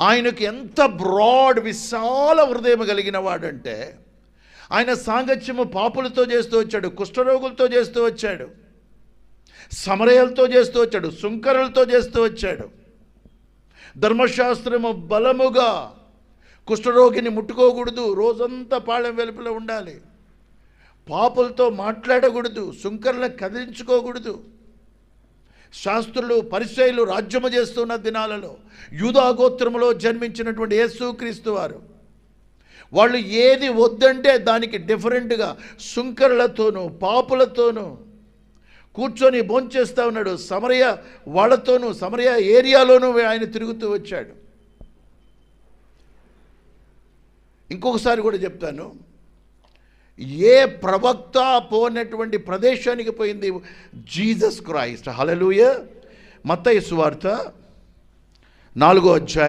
ఆయనకు ఎంత బ్రాడ్ విశాల హృదయం కలిగిన వాడంటే ఆయన సాంగత్యము పాపులతో చేస్తూ వచ్చాడు కుష్ఠరోగులతో చేస్తూ వచ్చాడు సమరయలతో చేస్తూ వచ్చాడు సుంకరులతో చేస్తూ వచ్చాడు. ధర్మశాస్త్రము బలముగా కుష్ఠరోగిని ముట్టుకోకూడదు రోజంతా పాళెం వెలుపల ఉండాలి. పాపులతో మాట్లాడకూడదు సుంకరులను కదిలించుకోకూడదు. శాస్త్రులు పరిచయులు రాజ్యము చేస్తున్న దినాలలో యూదాగోత్రములో జన్మించినటువంటి యేసుక్రీస్తు వారు. వాళ్ళు ఏది వద్దంటే దానికి డిఫరెంట్గా సుంకరులతోనూ పాపులతోనూ కూర్చొని భోంచేస్తూ ఉన్నాడు. సమరయ వాళ్ళతోనూ సమరయ ఏరియాలోనూ ఆయన తిరుగుతూ వచ్చాడు. ఇంకొకసారి కూడా చెప్తాను. ఏ ప్రవక్త పోనటువంటి ప్రదేశానికి పోయింది? Jesus Christ. హలలుయ మత్తయి సువార్త. నాలుగో అధ్యాయం.